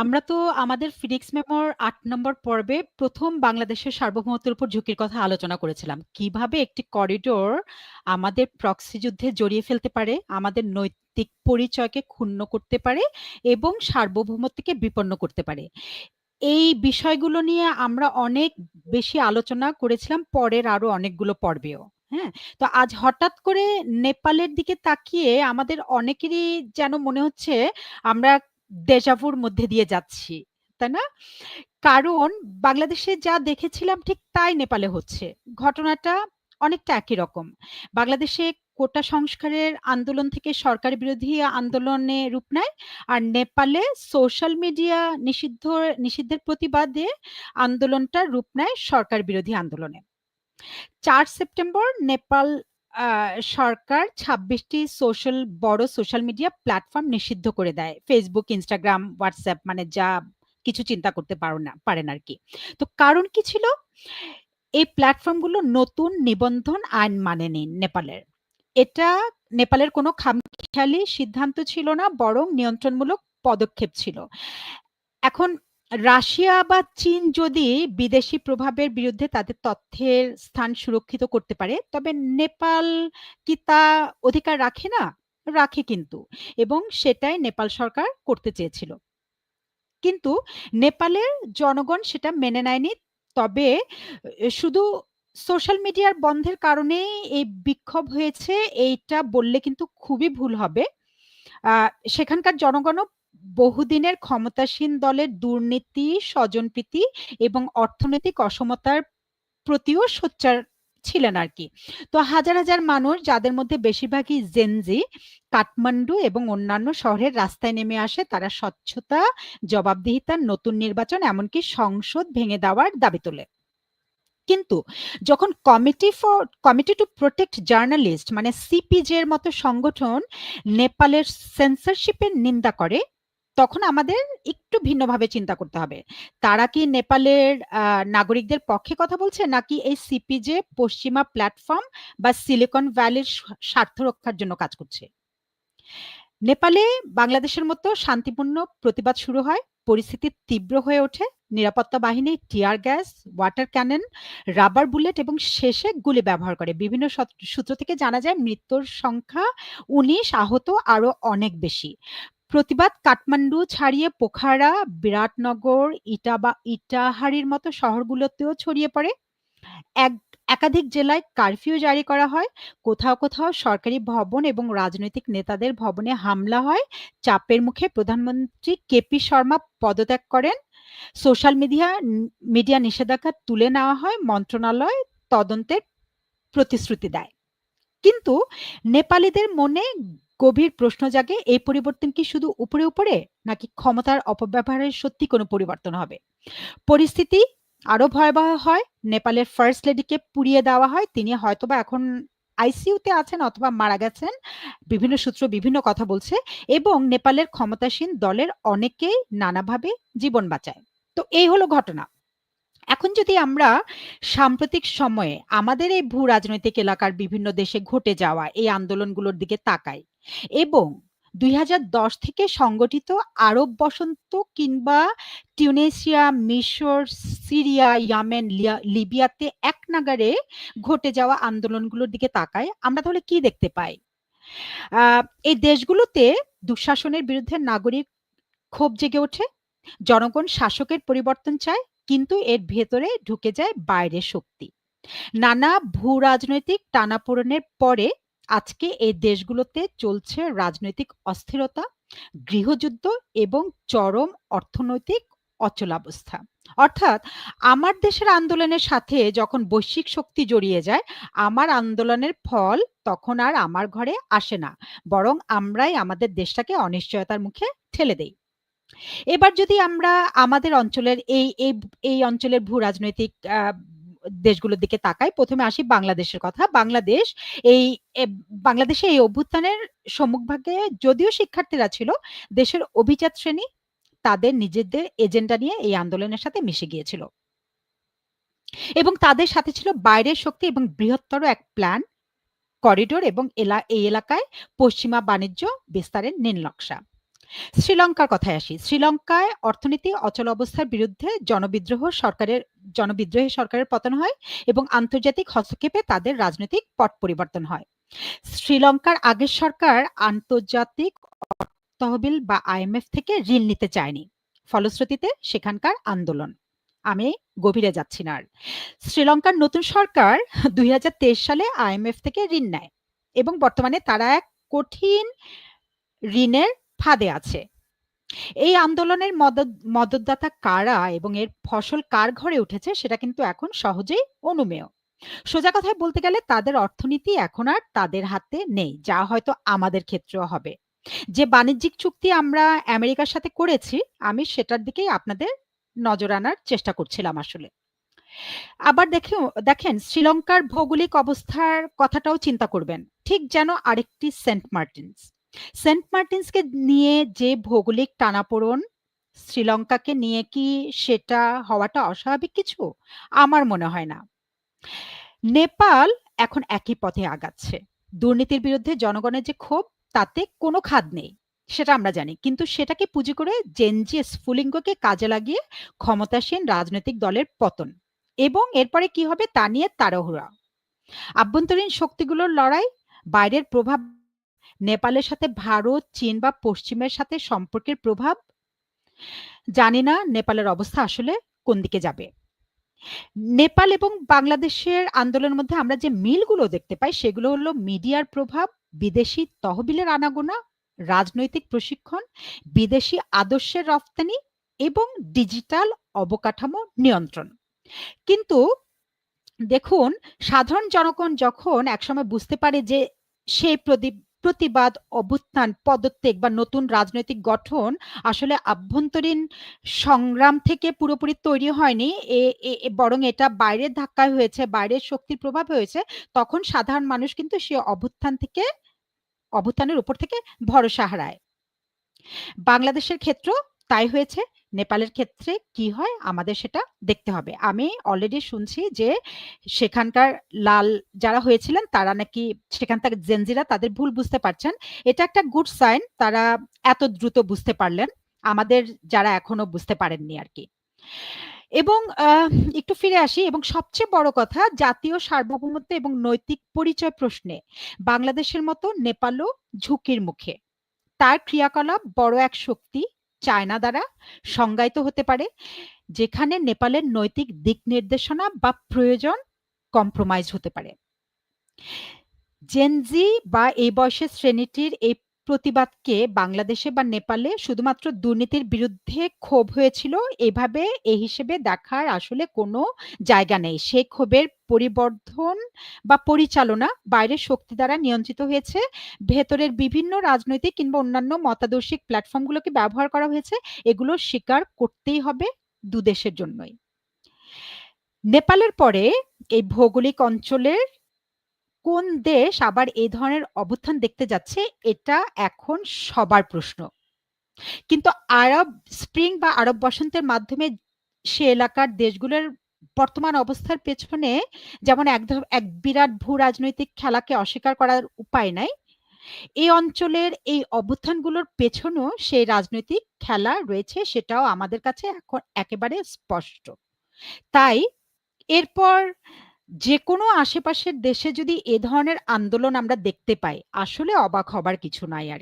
আমরা তো আমাদের ফিনিক্স মেমোর ৮ নম্বর পর্বে ১ম বাংলাদেশের সার্বভৌমত্বের উপর ঝুঁকির কথা আলোচনা করেছিলাম। কীভাবে একটি করিডোর আমাদের প্রক্সি যুদ্ধে জড়িয়ে ফেলতে পারে, আমাদের নৈতিক পরিচয়কে ক্ষুণ্ণ করতে পারে এবং সার্বভৌমত্বকে বিপন্ন করতে পারে। এই বিষয়গুলো নিয়ে আমরা অনেক বেশি আলোচনা করেছিলাম পরের আরও অনেকগুলো পর্বেও। হ্যাঁ? তো আজ হঠাৎ করে নেপালের দিকে তাকিয়ে আমাদের অনেকেরই যেন মনে হচ্ছে আমরা দেজাভুর মধ্যে দিয়ে যাচ্ছি। তাই না? কারণ বাংলাদেশে যা দেখেছিলাম ঠিক তাই নেপালে হচ্ছে। ঘটনাটা অনেকটা একই রকম। বাংলাদেশে কোটা সংস্কারের আন্দোলন থেকে সরকার বিরোধী আন্দোলনে রূপ নেয়। আর নেপালে সোশ্যাল মিডিয়া নিষিদ্ধ, নিষিদ্ধের প্রতিবাদে আন্দোলনটা রূপ নেয় সরকার বিরোধী আন্দোলনে। চার সেপ্টেম্বর নেপাল সরকার ছাব্বিশটি সোশ্যাল বড় সোশ্যাল মিডিয়া প্ল্যাটফর্ম নিষিদ্ধ করে দেয়। ফেসবুক ইনস্টাগ্রাম হোয়াটসঅ্যাপ মানে যা কিছু চিন্তা করতে পারো না, পারেন আর কি তো কারণ কি ছিল? এই প্ল্যাটফর্মগুলো নতুন নিবন্ধন আইন মানে মানেনি নেপালের। এটা নেপালের কোনো খামখেয়ালি সিদ্ধান্ত ছিল না, বরং নিয়ন্ত্রণমূলক পদক্ষেপ ছিল। এখন রাশিয়া বা চীন যদি বিদেশি প্রভাবের বিরুদ্ধে তাদের তথ্যের স্থান সুরক্ষিত করতে পারে, তবে নেপাল কি তা অধিকার রাখে না? রাখে কিন্তু এবং সেটাই নেপাল সরকার করতে চেয়েছিল। কিন্তু নেপালের জনগণ সেটা মেনে নেয়নি। তবে শুধু সোশ্যাল মিডিয়ার বন্ধের কারণেই এই বিক্ষোভ হয়েছে এইটা বললে কিন্তু খুবই ভুল হবে। সেখানকার জনগণও বহুদিনের ক্ষমতাসীন দলের দুর্নীতি, স্বজনপ্রীতি এবং অর্থনৈতিক অসমতার প্রতিও সোচ্চার ছিলেন আর কি তো হাজার, হাজার মানুষ যাদের মধ্যে বেশিরভাগই জেনজি কাঠমান্ডু এবং অন্যান্য শহরের রাস্তায় নেমে আসে তারা স্বচ্ছতা, জবাবদিহিতার নতুন নির্বাচন এমনকি সংসদ ভেঙে দেওয়ার দাবি তোলে। কিন্তু যখন committee for committee to protect journalist মানে সিপিজে এর মতো সংগঠন নেপালের সেন্সরশিপের নিন্দা করে, তখন আমাদের একটু ভিন্নভাবে চিন্তা করতে হবে। তারা কি নেপালের নাগরিকদের পক্ষে কথা বলছে নাকি এই সিপিজে পশ্চিমা প্ল্যাটফর্ম বা সিলিকন ভ্যালির স্বার্থ রক্ষার জন্য কাজ করছে? নেপালে বাংলাদেশের মতো শান্তিপূর্ণ প্রতিবাদ শুরু হয়। পরিস্থিতি তীব্র হয়ে ওঠে। নিরাপত্তা বাহিনী tear gas, water cannon, rubber bullet এবং শেষে গুলি ব্যবহার করে। বিভিন্ন সূত্র থেকে জানা যায় মৃত্যুর সংখ্যা ১৯, আহত আরও অনেক বেশি। প্রতিবাদ কাঠমান্ডু ছাড়িয়ে পোখারা, বিরাটনগর, ইটাবা ইটাহারির মতো শহরগুলোতেও ছড়িয়ে পড়ে। এক একাধিক জেলায় কারফিউ জারি করা হয়। কোথাও, কোথাও সরকারি ভবন এবং রাজনৈতিক নেতাদের ভবনে হামলা হয়। চাপের মুখে প্রধানমন্ত্রী কেপি শর্মা পদত্যাগ করেন। সোশ্যাল মিডিয়া মিডিয়া নিষেধাজ্ঞা তুলে নেওয়া হয়। মন্ত্রণালয় তদন্তের প্রতিশ্রুতি দেয়। কিন্তু নেপালিদের মনে গভীর প্রশ্ন জাগে এই পরিবর্তন কি শুধু উপরে, উপরে নাকি ক্ষমতার অপব্যবহারের সত্যি কোনো পরিবর্তন হবে? পরিস্থিতি আরও ভয়াবহ হয়। নেপালের ফার্স্ট লেডিকে পুড়িয়ে দেওয়া হয়। তিনি হয়তোবা এখন আইসিইউতে আছেন অথবা মারা গেছেন। বিভিন্ন সূত্র বিভিন্ন কথা বলছে এবং নেপালের ক্ষমতাসীন দলের অনেকেই নানাভাবে জীবন বাঁচায়। তো এই হলো ঘটনা। এখন যদি আমরা সাম্প্রতিক সময়ে আমাদের এই ভূ-রাজনৈতিক এলাকার বিভিন্ন দেশে ঘটে যাওয়া এই আন্দোলনগুলোর দিকে তাকাই এবং ২০১০ থেকে সংগঠিত আরব বসন্ত কিংবা টিউনেশিয়া, মিশর, সিরিয়া, ইয়ামেন, লিবিয়াতে একনাগাড়ে ঘটে যাওয়া আন্দোলনগুলোর দিকে তাকায় আমরা তাহলে কি দেখতে পাই? এই দেশগুলোতে দুঃশাসনের বিরুদ্ধে নাগরিক ক্ষোভ জেগে ওঠে। জনগণ শাসকের পরিবর্তন চায়, কিন্তু এর ভেতরে ঢুকে যায় বাইরের শক্তি। নানা ভূ-রাজনৈতিক টানাপোড়েনের পরে আজকে এই দেশগুলোতে চলছে রাজনৈতিক অস্থিরতা, গৃহযুদ্ধ এবং চরম অর্থনৈতিক অচলাবস্থা। অর্থাৎ আমার দেশের আন্দোলনের সাথে যখন বৈশ্বিক শক্তি জড়িয়ে যায়, আমার আন্দোলনের ফল তখন আর আমার ঘরে আসে না। বরং আমরাই আমাদের দেশটাকে অনিশ্চয়তার মুখে ঠেলে দেই। এবার যদি আমরা আমাদের অঞ্চলের এই এই অঞ্চলের ভূ-রাজনৈতিক আ দেশগুলোর দিকে তাকাই, প্রথমে আসি বাংলাদেশের কথা। বাংলাদেশ এই বাংলাদেশে এই অভ্যুত্থানের সম্মুখভাগে যদিও শিক্ষার্থীরা ছিল, দেশের অভিজাত শ্রেণি তাদের নিজেদের এজেন্ডা নিয়ে এই আন্দোলনের সাথে মিশে গিয়েছিল। এবং তাদের সাথে ছিল বাইরের শক্তি এবং বৃহত্তর এক প্ল্যান, করিডোর এবং এলা এই এলাকায় পশ্চিমা বাণিজ্য বিস্তারের নীল নকশা। শ্রীলঙ্কার কথায় আসি। শ্রীলঙ্কায় অর্থনীতি অচল অবস্থার বিরুদ্ধে জনবিদ্রোহ সরকারের জনবিদ্রোহী সরকারের পতন হয় এবং আন্তর্জাতিক হস্তক্ষেপে তাদের রাজনৈতিক পট পরিবর্তন হয়। শ্রীলঙ্কার আগের সরকার আন্তর্জাতিক তহবিল বা আইএমএফ থেকে ঋণ নিতে চায়নি। ফলশ্রুতিতে সেখানকার আন্দোলন। আমি গভীরে যাচ্ছি না আর। শ্রীলঙ্কার নতুন সরকার ২০২৩ সালে আইএমএফ থেকে ঋণ নেয় এবং বর্তমানে তারা এক কঠিন ঋণের ফাঁদে আছে। এই আন্দোলনের মদদ মদদদাতা কারা এবং এর ফসল কার ঘরে উঠেছে সেটা কিন্তু এখন সহজেই অনুমেয়। সোজা কথায় বলতে গেলে তাদের অর্থনীতি এখন আর তাদের হাতে নেই, যা হয়তো আমাদের ক্ষেত্রেও হবে। যে বাণিজ্যিক চুক্তি আমরা আমেরিকার সাথে করেছি, আমি সেটার দিকেই আপনাদের নজর আনার চেষ্টা করছিলাম আসলে। আবার দেখেও দেখেন শ্রীলঙ্কার ভৌগোলিক অবস্থার কথাটাও চিন্তা করবেন। ঠিক যেন আরেকটি সেন্ট মার্টিনস। সেন্ট মার্টিনসকে নিয়ে যে ভৌগোলিক টানাপোড়ন, শ্রীলঙ্কাকে নিয়ে কি সেটা হওয়াটা অস্বাভাবিক কিছু? আমার মনে হয় না। নেপাল এখন একই পথে আগাচ্ছে। দুর্নীতির বিরুদ্ধে জনগণের যে ক্ষোভ, তাতে কোনো খাদ নেই। সেটা আমরা জানি। কিন্তু সেটাকে পুঁজি করে জেনজি স্ফুলিঙ্গকে কাজে লাগিয়ে ক্ষমতাসীন রাজনৈতিক দলের পতন এবং এরপরে কি হবে তা নিয়ে তাড়াহুড়া। আভ্যন্তরীণ শক্তিগুলোর লড়াই, বাইরের প্রভাব, নেপালের সাথে ভারত, চীন বা পশ্চিমের সাথে সম্পর্কের প্রভাব। জানি না নেপালের অবস্থা আসলে কোন দিকে যাবে। নেপাল এবং বাংলাদেশের আন্দোলনের মধ্যে আমরা যে মিলগুলো দেখতে পাই সেগুলো হলো মিডিয়ার প্রভাব, বিদেশি তহবিলের আনাগোনা, রাজনৈতিক প্রশিক্ষণ, বিদেশি আদর্শের রফতানি এবং ডিজিটাল অবকাঠামো নিয়ন্ত্রণ। কিন্তু দেখুন সাধারণ জনগণ যখন একসময় বুঝতে পারে যে সেই প্রদীপ প্রতিবাদ, অভ্যুত্থান, পদত্যাগ বা নতুন রাজনৈতিক গঠন আসলে আভ্যন্তরীণ সংগ্রাম থেকে পুরোপুরি তৈরি হয়নি। এ বরং এটা বাইরের ধাক্কায় হয়েছে, বাইরের শক্তির প্রভাব হয়েছে। তখন সাধারণ মানুষ কিন্তু সে অভ্যুত্থান থেকে অভ্যুত্থানের উপর থেকে ভরসা হারায়। বাংলাদেশের ক্ষেত্রেও তাই হয়েছে। নেপালের ক্ষেত্রে কি হয় আমাদের সেটা দেখতে হবে। আমি অলরেডি শুনছি যে সেখানকার লাল যারা হয়েছিলেন, তারা নাকি সেখানকার জেনজিরা তাদের ভুল বুঝতে পারছেন। এটা একটা গুড সাইন তারা এত দ্রুত বুঝতে পারলেন। আমাদের যারা এখনও বুঝতে পারেননি আর কি এবং একটু ফিরে আসি এবং সবচেয়ে বড় কথা, জাতীয় সার্বভৌমত্ব এবং নৈতিক পরিচয় প্রশ্নে বাংলাদেশের মতো নেপালও ঝুঁকির মুখে। তার ক্রিয়াকলাপ বড় এক শক্তি চায়না দ্বারা সংজ্ঞায়িত হতে পারে, যেখানে নেপালের নৈতিক দিক নির্দেশনা বা প্রয়োজন কম্প্রোমাইজ হতে পারে। জেনজি বা এই বয়সের শ্রেণীটির এই প্রতিবাদকে বাংলাদেশে বা নেপালে শুধুমাত্র দুর্নীতির বিরুদ্ধে ক্ষোভ হয়েছিল, এভাবে এ হিসেবে দেখার আসলে কোনো জায়গা নেই। সেই ক্ষোভের পরিবর্ধন বা পরিচালনা বাইরের শক্তি দ্বারা নিয়ন্ত্রিত হয়েছে। ভেতরের বিভিন্ন রাজনৈতিক কিংবা অন্যান্য মতাদর্শিক প্ল্যাটফর্মগুলোকে ব্যবহার করা হয়েছে। এগুলো স্বীকার করতেই হবে দুদেশের জন্যই। নেপালের পরে এই ভৌগোলিক অঞ্চলের কোন দেশ আবার এই ধরনের অভ্যুত্থান দেখতে যাচ্ছে এটা এখন সবার প্রশ্ন। কিন্তু আরব স্প্রিং বা আরব বসন্তের মাধ্যমে সে এলাকার দেশগুলোর বর্তমান অবস্থার পেছনে যেমন এক এক বিরাট ভূ-রাজনৈতিক খেলাকে অস্বীকার করার উপায় নাই। এই অঞ্চলের এই অভ্যুত্থানগুলোর পেছনেও সেই রাজনৈতিক খেলা রয়েছে সেটাও আমাদের কাছে এখন একেবারে স্পষ্ট। তাই এরপর যেকোনো আশেপাশের দেশে যদি এ ধরনের আন্দোলন আমরা দেখতে পাই, আসলে অবাক হবার কিছু নাই আর।